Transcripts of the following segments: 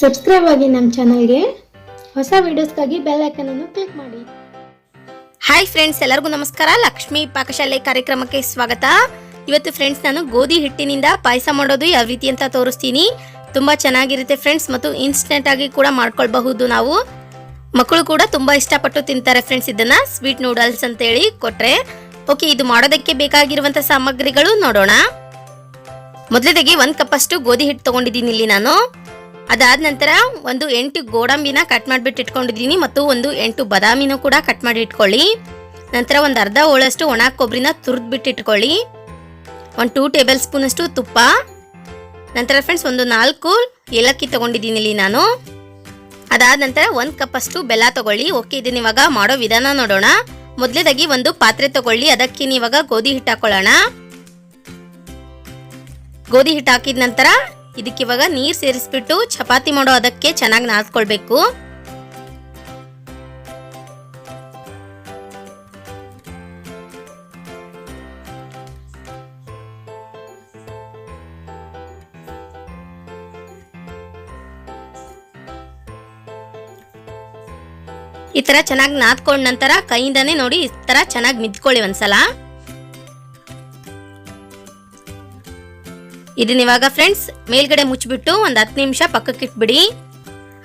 Subscribe ಆಗಿ ನಮ್ಮ ಚಾನಲ್ಗೆ ಹೊಸ ವಿಡಿಯೋಸ್ಗಾಗಿ ಬೆಲ್ ಅನ್ನು ಕ್ಲಿಕ್ ಮಾಡಿ. ಹಾಯ್ ಫ್ರೆಂಡ್ಸ್ ಎಲ್ಲರಿಗೂ ನಮಸ್ಕಾರ. ಲಕ್ಷ್ಮಿ ಪಾಕಶಾಲೆ ಕಾರ್ಯಕ್ರಮಕ್ಕೆ ಸ್ವಾಗತ. ಇವತ್ತು ಫ್ರೆಂಡ್ಸ್ ನಾನು ಗೋಧಿ ಹಿಟ್ಟಿನಿಂದ ಪಾಯಸ ಮಾಡೋದು ಯಾವ ರೀತಿ ಅಂತ ತೋರಿಸ್ತೀನಿ. ತುಂಬಾ ಚೆನ್ನಾಗಿರುತ್ತೆ ಫ್ರೆಂಡ್ಸ್ ಮತ್ತು ಇನ್ಸ್ಟೆಂಟ್ ಆಗಿ ಕೂಡ ಮಾಡ್ಕೊಳ್ಬಹುದು ನಾವು. ಮಕ್ಕಳು ಕೂಡ ತುಂಬಾ ಇಷ್ಟಪಟ್ಟು ತಿಂತಾರೆ ಫ್ರೆಂಡ್ಸ್ ಇದನ್ನ ಸ್ವೀಟ್ ನೂಡಲ್ಸ್ ಅಂತ ಹೇಳಿ ಕೊಟ್ರೆ. ಓಕೆ ಇದು ಮಾಡೋದಕ್ಕೆ ಬೇಕಾಗಿರುವಂತ ಸಾಮಗ್ರಿಗಳು ನೋಡೋಣ. ಮೊದಲದಾಗಿ ಒಂದ್ ಕಪ್ ಅಷ್ಟು ಗೋಧಿ ಹಿಟ್ಟು ತಗೊಂಡಿದ್ದೀನಿ ಇಲ್ಲಿ ನಾನು. ಅದಾದ ನಂತರ ಒಂದು ಎಂಟು ಗೋಡಂಬಿನ ಕಟ್ ಮಾಡಿಬಿಟ್ಟು ಇಟ್ಕೊಂಡಿದ್ದೀನಿ ಮತ್ತು ಒಂದು ಎಂಟು ಬದಾಮಿನೂ ಕೂಡ ಕಟ್ ಮಾಡಿ ಇಟ್ಕೊಳ್ಳಿ. ನಂತರ ಒಂದು ಅರ್ಧ ಹೋಳಷ್ಟು ಒಣ ಕೊಬ್ಬರಿನ ತುರಿದ್ಬಿಟ್ಟು ಇಟ್ಕೊಳ್ಳಿ. ಒಂದು ಟೂ ಟೇಬಲ್ ಸ್ಪೂನ್ ಅಷ್ಟು ತುಪ್ಪ. ನಂತರ ಫ್ರೆಂಡ್ಸ್ ಒಂದು ನಾಲ್ಕು ಏಲಕ್ಕಿ ತಗೊಂಡಿದ್ದೀನಿ ಇಲ್ಲಿ ನಾನು. ಅದಾದ ನಂತರ ಒಂದು ಕಪ್ ಅಷ್ಟು ಬೆಲ್ಲ ತಗೊಳ್ಳಿ. ಓಕೆ, ಇದನ್ನ ಇವಾಗ ಮಾಡೋ ವಿಧಾನ ನೋಡೋಣ. ಮೊದಲೇದಾಗಿ ಒಂದು ಪಾತ್ರೆ ತಗೊಳ್ಳಿ. ಅದಕ್ಕೆ ಇವಾಗ ಗೋಧಿ ಹಿಟ್ಟು ಹಾಕೊಳ್ಳೋಣ. ಗೋಧಿ ಹಿಟ್ಟು ಹಾಕಿದ ನಂತರ ಇದಕ್ಕೆ ಇವಾಗ ನೀರು ಸೇರಿಸ್ಬಿಟ್ಟು ಚಪಾತಿ ಮಾಡೋ ಅದಕ್ಕೆ ಚೆನ್ನಾಗಿ ನಾದ್ಕೊಳ್ಬೇಕು. ಈ ತರ ಚೆನ್ನಾಗಿ ನಾದ್ಕೊಂಡ ನಂತರ ಕೈಯಿಂದಾನೇ ನೋಡಿ ಈ ತರ ಚೆನ್ನಾಗಿ ಮಿದ್ಕೊಳ್ಳಿ ಒಂದ್ಸಲ. ಇದನ್ನ ಇವಾಗ ಫ್ರೆಂಡ್ಸ್ ಮೇಲ್ಗಡೆ ಮುಚ್ಚಿಬಿಟ್ಟು ಒಂದು ಹತ್ತು ನಿಮಿಷ ಪಕ್ಕಕ್ಕೆ ಇಟ್ಬಿಡಿ.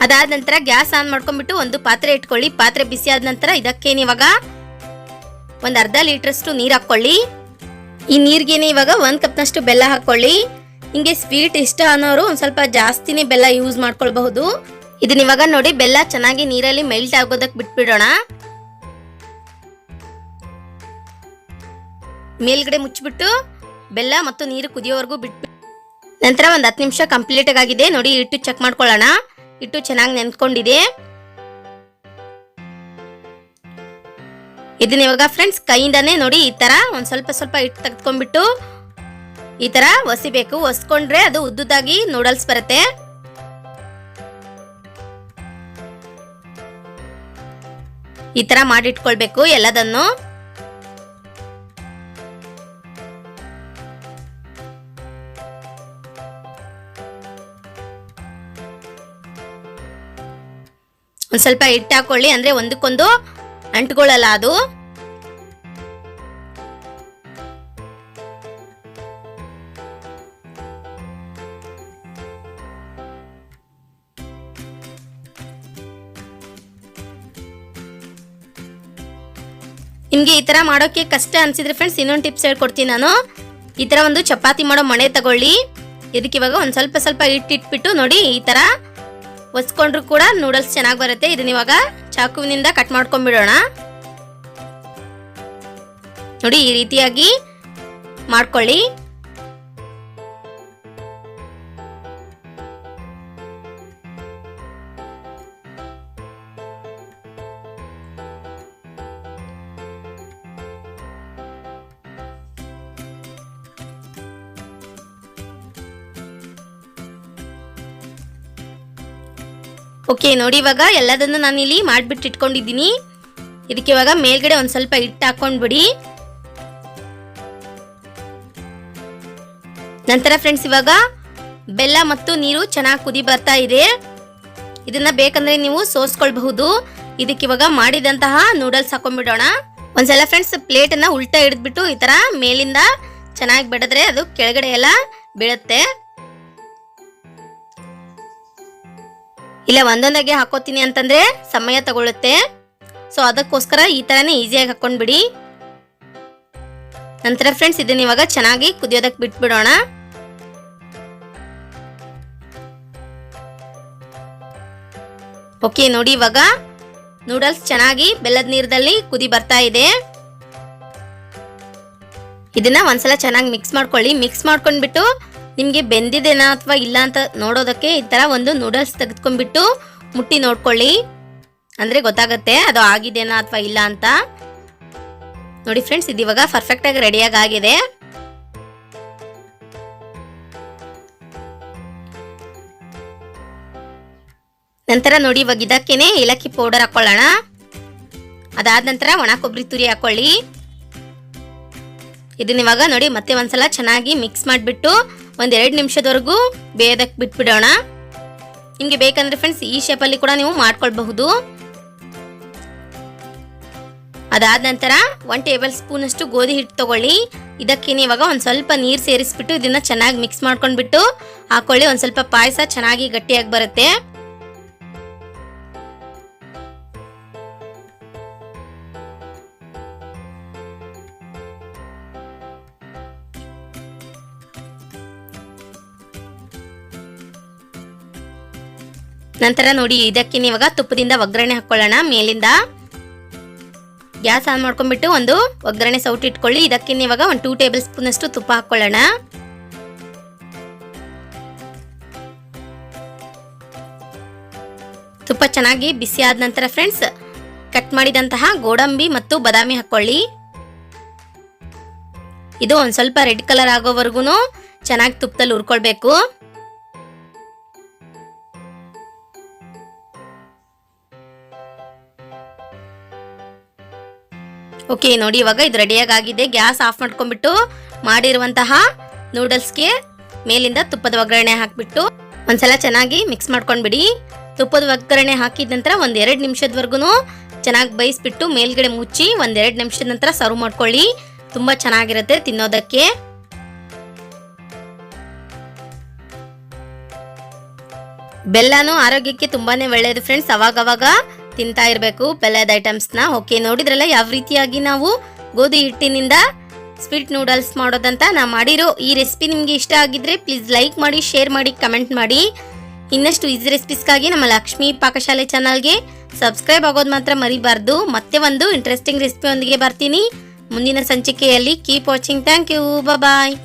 ಅದಾದ ನಂತರ ಗ್ಯಾಸ್ ಆನ್ ಮಾಡ್ಕೊಂಡ್ಬಿಟ್ಟು ಒಂದು ಪಾತ್ರೆ ಇಟ್ಕೊಳ್ಳಿ. ಪಾತ್ರೆ ಬಿಸಿ ಆದ ನಂತರ ಇದಕ್ಕೇನು ಇವಾಗ ಒಂದು ಅರ್ಧ ಲೀಟ್ರಷ್ಟು ನೀರು ಹಾಕ್ಕೊಳ್ಳಿ. ಈ ನೀರಿಗೇನೆ ಇವಾಗ ಒಂದು ಕಪ್ನಷ್ಟು ಬೆಲ್ಲ ಹಾಕ್ಕೊಳ್ಳಿ. ಹಿಂಗೆ ಸ್ವೀಟ್ ಇಷ್ಟ ಅನ್ನೋರು ಒಂದು ಸ್ವಲ್ಪ ಜಾಸ್ತಿನೇ ಬೆಲ್ಲ ಯೂಸ್ ಮಾಡ್ಕೊಳ್ಬಹುದು. ಇದನ್ನ ಇವಾಗ ನೋಡಿ, ಬೆಲ್ಲ ಚೆನ್ನಾಗಿ ನೀರಲ್ಲಿ ಮೆಲ್ಟ್ ಆಗೋದಕ್ಕೆ ಬಿಟ್ಬಿಡೋಣ. ಮೇಲ್ಗಡೆ ಮುಚ್ಚಿಬಿಟ್ಟು ಬೆಲ್ಲ ಮತ್ತು ನೀರು ಕುದಿಯೋವರೆಗೂ ಬಿಟ್ಬಿಟ್ಟು ನಂತರ ಒಂದು ಹತ್ತು ನಿಮಿಷ ಕಂಪ್ಲೀಟ್ ಆಗಿದೆ. ನೋಡಿ ಹಿಟ್ಟು ಚೆಕ್ ಮಾಡ್ಕೊಳ್ಳೋಣ. ಹಿಟ್ಟು ಚೆನ್ನಾಗಿ ನೆನ್ಕೊಂಡಿದೆ. ಇದನ್ನ ಇವಾಗ ಫ್ರೆಂಡ್ಸ್ ಕೈಯಿಂದಾನೆ ನೋಡಿ ಈ ತರ ಒಂದ್ ಸ್ವಲ್ಪ ಸ್ವಲ್ಪ ಹಿಟ್ಟು ತೆಗೆದ್ಕೊಂಡ್ಬಿಟ್ಟು ಈ ತರ ಒಸಿಬೇಕು. ಒಸ್ಕೊಂಡ್ರೆ ಅದು ಉದ್ದುದಾಗಿ ನೂಡಲ್ಸ್ ಬರುತ್ತೆ. ಈ ತರ ಮಾಡಿಟ್ಕೊಳ್ಬೇಕು ಎಲ್ಲದನ್ನು. ಒಂದ್ ಸ್ವಲ್ಪ ಹಿಟ್ಟು ಹಾಕೊಳ್ಳಿ ಅಂದರೆ ಒಂದಕ್ಕೊಂದು ಅಂಟ್ಕೊಳ್ಳಲ್ಲ ಅದು ನಿಮಗೆ ಈ ಥರ ಮಾಡೋಕ್ಕೆ ಕಷ್ಟ ಅನ್ಸಿದ್ರೆ ಫ್ರೆಂಡ್ಸ್ ಇನ್ನೊಂದು ಟಿಪ್ಸ್ ಹೇಳ್ಕೊಡ್ತೀನಿ ನಾನು. ಈ ಥರ ಒಂದು ಚಪಾತಿ ಮಾಡೋ ಮಣೆ ತಗೊಳ್ಳಿ. ಇದಕ್ಕೆ ಇವಾಗ ಒಂದು ಸ್ವಲ್ಪ ಸ್ವಲ್ಪ ಹಿಟ್ಟು ಇಟ್ಬಿಟ್ಟು ನೋಡಿ ಈ ತರ ಒಸ್ಕೊಂಡ್ರು ಕೂಡ ನೂಡಲ್ಸ್ ಚೆನ್ನಾಗಿ ಬರುತ್ತೆ. ಇದನ್ನ ಇವಾಗ ಚಾಕುವಿನಿಂದ ಕಟ್ ಮಾಡ್ಕೊಂಡ್ಬಿಡೋಣ. ನೋಡಿ ಈ ರೀತಿಯಾಗಿ ಮಾಡ್ಕೊಳ್ಳಿ. ಓಕೆ ನೋಡಿ ಇವಾಗ ಎಲ್ಲದನ್ನು ನಾನು ಇಲ್ಲಿ ಮಾಡಿಬಿಟ್ಟು ಇಟ್ಕೊಂಡಿದ್ದೀನಿ. ಇದಕ್ಕೆ ಇವಾಗ ಮೇಲ್ಗಡೆ ಒಂದು ಸ್ವಲ್ಪ ಹಿಟ್ಟು ಹಾಕೊಂಡ್ಬಿಡಿ. ನಂತರ ಫ್ರೆಂಡ್ಸ್ ಇವಾಗ ಬೆಲ್ಲ ಮತ್ತು ನೀರು ಚೆನ್ನಾಗಿ ಕುದಿ ಬರ್ತಾ ಇದೆ. ಇದನ್ನ ಬೇಕಂದ್ರೆ ನೀವು ಸೋಸ್ಕೊಳ್ಬಹುದು. ಇದಕ್ಕೆ ಇವಾಗ ಮಾಡಿದಂತಹ ನೂಡಲ್ಸ್ ಹಾಕೊಂಡ್ಬಿಡೋಣ. ಒಂದ್ಸಲ ಫ್ರೆಂಡ್ಸ್ ಪ್ಲೇಟ್ ಅನ್ನ ಉಲ್ಟಾ ಹಿಡಿದ್ಬಿಟ್ಟು ಈ ತರ ಮೇಲಿಂದ ಚೆನ್ನಾಗಿ ಬೆಳೆದ್ರೆ ಅದು ಕೆಳಗಡೆ ಎಲ್ಲ ಬೀಳುತ್ತೆ. ಇಲ್ಲ, ಒಂದೊಂದಾಗೆ ಹಾಕೋತೀನಿ ಅಂತಂದ್ರೆ ಸಮಯ ತಗೊಳ್ಳುತ್ತೆ ಸೊ ಅದಕ್ಕೋಸ್ಕರ ಈ ತರನೇ ಈಸಿಯಾಗಿ ಹಾಕೊಂಡ್ಬಿಡಿ. ನಂತರ ಫ್ರೆಂಡ್ಸ್ ಇದನ್ನ ಇವಾಗ ಚೆನ್ನಾಗಿ ಕುದಿಯೋದಕ್ಕೆ ಬಿಟ್ಬಿಡೋಣ. ಓಕೆ ನೋಡಿ ಇವಾಗ ನೂಡಲ್ಸ್ ಚೆನ್ನಾಗಿ ಬೆಲ್ಲದ ನೀರದಲ್ಲಿ ಕುದಿ ಬರ್ತಾ ಇದೆ. ಇದನ್ನ ಒಂದ್ಸಲ ಚೆನ್ನಾಗಿ ಮಿಕ್ಸ್ ಮಾಡ್ಕೊಳ್ಳಿ. ಮಿಕ್ಸ್ ಮಾಡ್ಕೊಂಡ್ಬಿಟ್ಟು ನಿಮಗೆ ಬೆಂದಿದೆನಾ ಅಥವಾ ಇಲ್ಲ ಅಂತ ನೋಡೋದಕ್ಕೆ ಈ ತರ ಒಂದು ನೂಡಲ್ಸ್ ತೆಗೆದ್ಕೊಂಡ್ಬಿಟ್ಟು ಮುಟ್ಟಿ ನೋಡ್ಕೊಳ್ಳಿ. ಅಂದ್ರೆ ಗೊತ್ತಾಗುತ್ತೆ ಅದು ಆಗಿದೆನಾ ಅಥವಾ ಇಲ್ಲ ಅಂತ. ನೋಡಿ ಫ್ರೆಂಡ್ಸ್ ಇದು ಇವಾಗ ಪರ್ಫೆಕ್ಟ್ ಆಗಿ ರೆಡಿಯಾಗಿ ಆಗಿದೆ. ನಂತರ ನೋಡಿ ಇವಾಗ ಇದಕ್ಕೇನೆ ಏಲಕ್ಕಿ ಪೌಡರ್ ಹಾಕೊಳ್ಳೋಣ. ಅದಾದ ನಂತರ ಒಣ ಕೊಬ್ಬರಿ ತುರಿ ಹಾಕೊಳ್ಳಿ. ಇದನ್ನ ಇವಾಗ ನೋಡಿ ಮತ್ತೆ ಒಂದ್ಸಲ ಚೆನ್ನಾಗಿ ಮಿಕ್ಸ್ ಮಾಡಿಬಿಟ್ಟು ಒಂದ್ ಎರಡು ನಿಮಿಷದವರೆಗೂ ಬೇಯದಕ್ಕೆ ಬಿಟ್ಬಿಡೋಣ. ನಿಮಗೆ ಬೇಕಂದ್ರೆ ಫ್ರೆಂಡ್ಸ್ ಈ ಶೇಪಲ್ಲಿ ಕೂಡ ನೀವು ಮಾಡ್ಕೊಳ್ಬಹುದು. ಅದಾದ ನಂತರ ಒನ್ ಟೇಬಲ್ ಸ್ಪೂನ್ ಅಷ್ಟು ಗೋಧಿ ಹಿಟ್ಟು ತಗೊಳ್ಳಿ. ಇದಕ್ಕೆ ಇವಾಗ ಒಂದು ಸ್ವಲ್ಪ ನೀರು ಸೇರಿಸ್ಬಿಟ್ಟು ಇದನ್ನ ಚೆನ್ನಾಗಿ ಮಿಕ್ಸ್ ಮಾಡ್ಕೊಂಡ್ಬಿಟ್ಟು ಹಾಕೊಳ್ಳಿ. ಒಂದು ಸ್ವಲ್ಪ ಪಾಯಸ ಚೆನ್ನಾಗಿ ಗಟ್ಟಿಯಾಗಿ ಬರುತ್ತೆ. ನಂತರ ನೋಡಿ, ಇದಕ್ಕೆ ಇವಾಗ ತುಪ್ಪದಿಂದ ಒಗ್ಗರಣೆ ಹಾಕೊಳ್ಳೋಣ. ಮೇಲಿಂದ ಗ್ಯಾಸ್ ಆನ್ ಮಾಡ್ಕೊಂಡ್ಬಿಟ್ಟು ಒಂದು ಒಗ್ಗರಣೆ ಸೌಟ್ ಇಟ್ಕೊಳ್ಳಿ. ಇದಕ್ಕೆ ಇವಾಗ ಒಂದು ಟೂ ಟೇಬಲ್ ಸ್ಪೂನ್ ಅಷ್ಟು ತುಪ್ಪ ಹಾಕೊಳ್ಳೋಣ. ತುಪ್ಪ ಚೆನ್ನಾಗಿ ಬಿಸಿ ಆದ ನಂತರ ಫ್ರೆಂಡ್ಸ್ ಕಟ್ ಮಾಡಿದಂತಹ ಗೋಡಂಬಿ ಮತ್ತು ಬಾದಾಮಿ ಹಾಕೊಳ್ಳಿ. ಇದು ಒಂದು ಸ್ವಲ್ಪ ರೆಡ್ ಕಲರ್ ಆಗೋವರೆಗೂ ಚೆನ್ನಾಗಿ ತುಪ್ಪದಲ್ಲಿ ಹುರ್ಕೊಳ್ಬೇಕು. ಓಕೆ ನೋಡಿ, ಇವಾಗ ಇದು ರೆಡಿಯಾಗಿ ಆಗಿದೆ ಗ್ಯಾಸ್ ಆಫ್ ಮಾಡ್ಕೊಂಡ್ಬಿಟ್ಟು ಮಾಡಿರುವಂತಹ ನೂಡಲ್ಸ್ಗೆ ಮೇಲಿಂದ ತುಪ್ಪದ ಒಗ್ಗರಣೆ ಹಾಕಿಬಿಟ್ಟು ಒಂದ್ಸಲ ಚೆನ್ನಾಗಿ ಮಿಕ್ಸ್ ಮಾಡ್ಕೊಂಡ್ಬಿಡಿ. ತುಪ್ಪದ ಒಗ್ಗರಣೆ ಹಾಕಿದ ನಂತರ ಒಂದ್ ಎರಡು ನಿಮಿಷದವರೆಗೂ ಚೆನ್ನಾಗಿ ಬೇಯಿಸ್ಬಿಟ್ಟು ಮೇಲ್ಗಡೆ ಮುಚ್ಚಿ ಒಂದ್ ಎರಡು ನಿಮಿಷದ ನಂತರ ಸರ್ವ್ ಮಾಡ್ಕೊಳ್ಳಿ. ತುಂಬಾ ಚೆನ್ನಾಗಿರುತ್ತೆ ತಿನ್ನೋದಕ್ಕೆ. ಬೆಲ್ಲನೂ ಆರೋಗ್ಯಕ್ಕೆ ತುಂಬಾನೇ ಒಳ್ಳೆಯದು ಫ್ರೆಂಡ್ಸ್ ಅವಾಗವಾಗ ತಿಂತಾ ಇರಬೇಕು ಬೆಲ್ಲದ ಐಟಮ್ಸ್ನ ಓಕೆ ನೋಡಿದ್ರಲ್ಲ, ಯಾವ ರೀತಿಯಾಗಿ ನಾವು ಗೋಧಿ ಹಿಟ್ಟಿನಿಂದ ಸ್ವೀಟ್ ನೂಡಲ್ಸ್ ಮಾಡೋದಂತ ನಾ ಮಾಡಿರೋ ಈ ರೆಸಿಪಿ ನಿಮಗೆ ಇಷ್ಟ ಆಗಿದ್ರೆ ಪ್ಲೀಸ್ ಲೈಕ್ ಮಾಡಿ ಶೇರ್ ಮಾಡಿ ಕಮೆಂಟ್ ಮಾಡಿ. ಇನ್ನಷ್ಟು ಈಸಿ ರೆಸಿಪೀಸ್ಗಾಗಿ ನಮ್ಮ ಲಕ್ಷ್ಮೀ ಪಾಕಶಾಲೆ ಚಾನಲ್ಗೆ ಸಬ್ಸ್ಕ್ರೈಬ್ ಆಗೋದು ಮಾತ್ರ ಮರಿಬಾರ್ದು. ಮತ್ತೆ ಒಂದು ಇಂಟ್ರೆಸ್ಟಿಂಗ್ ರೆಸಿಪಿಯೊಂದಿಗೆ ಬರ್ತೀನಿ. ಮುಂದಿನ ಸಂಚಿಕೆಯಲ್ಲಿ keep watching thank you bye